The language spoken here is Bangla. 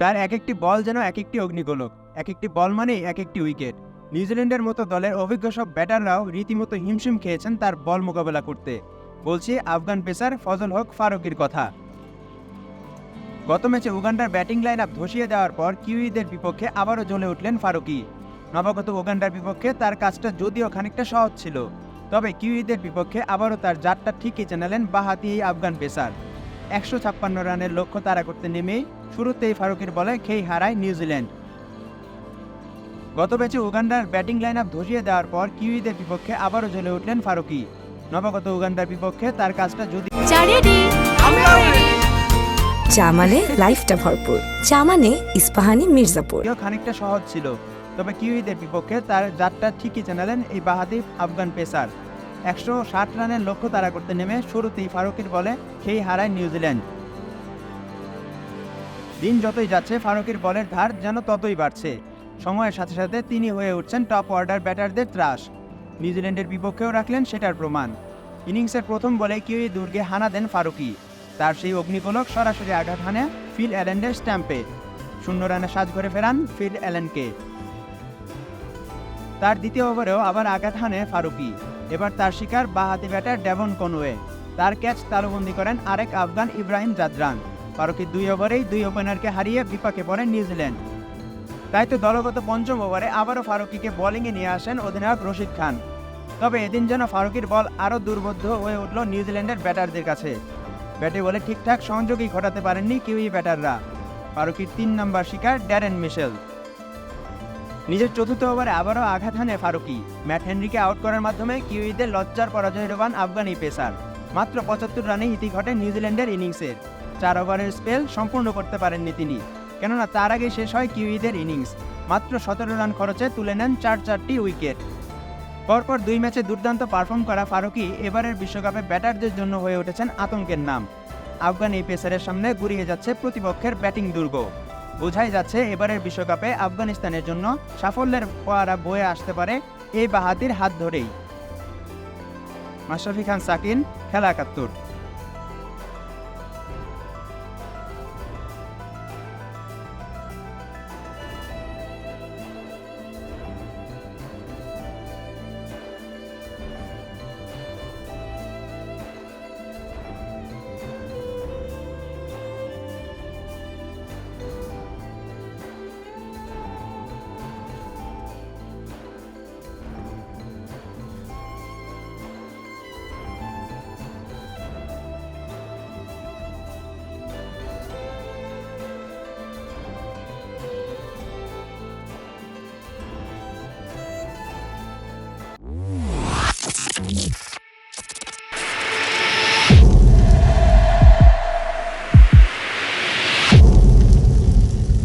তার এক একটি বল যেন এক একটি অগ্নিগোলক এক একটি বল মানেই এক একটি উইকেট। নিউজিল্যান্ডের মতো দলের অভিজ্ঞ সব ব্যাটাররাও রীতিমতো হিমশিম খেয়েছেন তার বল মোকাবেলা করতে। বলছি আফগান পেসার ফজল হক ফারুকির কথা। গত ম্যাচে উগান্ডার ব্যাটিং লাইন আপ ধসিয়ে দেওয়ার পর কিউইদের বিপক্ষে আবারও জ্বলে উঠলেন ফারুকি। নবাগত উগান্ডার বিপক্ষে তার কাজটা যদিও খানিকটা সহজ ছিল, তবে কিউইদের বিপক্ষে আবারও তার জাতটা ঠিকই জানালেন বাহাতি এই আফগান পেসার। একশো ছাপ্পান্ন রানের লক্ষ্য তাড়া করতে নেমেই শুরুতেই ফারুকের বলে খেই হারায় নিউজিল্যান্ড গত ম্যাচে উগান্ডার ব্যাটিং লাইন আপ ধসিয়ে দেওয়ার পর কিউইদের বিপক্ষে আবারও জ্বলে উঠলেন ফারুকি নবাগত উগান্ডার বিপক্ষে তার কাজটা যদি চা রেডি! চা মানে লাইফটা ভরপুর। চা মানে ইস্পাহানি মির্জাপুর। খানিকটা সহজ ছিল তবে কিউইদের বিপক্ষে তার জাতটা ঠিকই জানালেন এই বাহাদি আফগান পেসার। একশো ষাট রানের লক্ষ্য তাড়া করতে নেমে শুরুতেই ফারুকের বলে খেই হারায় নিউজিল্যান্ড দিন যতই যাচ্ছে, ফারুকের বলের ধার যেন ততই বাড়ছে। সময়ের সাথে সাথে তিনি হয়ে উঠছেন টপ অর্ডার ব্যাটারদের ত্রাস। নিউজিল্যান্ডের বিপক্ষেও রাখলেন সেটার প্রমাণ। ইনিংসের প্রথম বলে কিউই দুর্গে হানা দেন ফারুকি তার সেই অগ্নিগোলক সরাসরি আঘাত হানে ফিল অ্যালেন্ডের স্ট্যাম্পে। শূন্য রানে সাজ করে ফেরান ফিল অ্যালেনকে। তার দ্বিতীয় ওভারেও আবার আঘাত হানে ফারুকি এবার তার শিকার বাহাতি ব্যাটার ডেভন কনওয়ে। তার ক্যাচ তালুবন্দি করেন আরেক আফগান ইব্রাহিম জাদরান। ফারুকির দুই ওভারেই দুই ওপেনারকে হারিয়ে বিপাকে পড়ে নিউজিল্যান্ড। তাই তো দলগত পঞ্চম ওভারে আবারও ফারুকিকে বোলিংয়ে নিয়ে আসেন অধিনায়ক রশিদ খান। তবে এদিন যেন ফারুকির বল আরও দুর্বোধ্য হয়ে উঠল নিউজিল্যান্ডের ব্যাটারদের কাছে। ব্যাটে বলে ঠিকঠাক সংযোগই ঘটাতে পারেননি কিউই ব্যাটাররা। ফারুকির তিন নম্বর শিকার ড্যারেন মিশেল। নিজের চতুর্থ ওভারে আবারও আঘাত হানে ফারুকি। ম্যাট হেনরিকে আউট করার মাধ্যমে কিউইদের লজ্জার পরাজয় রোবান আফগান পেসার। মাত্র পঁচাত্তর রানে ইতি ঘটে নিউজিল্যান্ডের ইনিংসের। চার ওভারের স্পেল সম্পূর্ণ করতে পারেননি তিনি। কেননা তার আগে শেষ হয় কিউইদের ইনিংস। মাত্র সতেরো রান খরচে তুলে নেন চার চারটি উইকেট। পরপর দুই ম্যাচে দুর্দান্ত পারফর্ম করা ফারুকি এবারের বিশ্বকাপে ব্যাটারদের জন্য হয়ে উঠেছেন আতঙ্কের নাম। আফগান এই পেসারের সামনে গুড়িয়ে যাচ্ছে প্রতিপক্ষের ব্যাটিং দুর্গ। বোঝাই যাচ্ছে এবারের বিশ্বকাপে আফগানিস্তানের জন্য সাফল্যের ফোয়ারা বয়ে আসতে পারে এই বাহাতির হাত ধরেই। মাশরাফি খান, সাকিন, খেলা একাত্তর।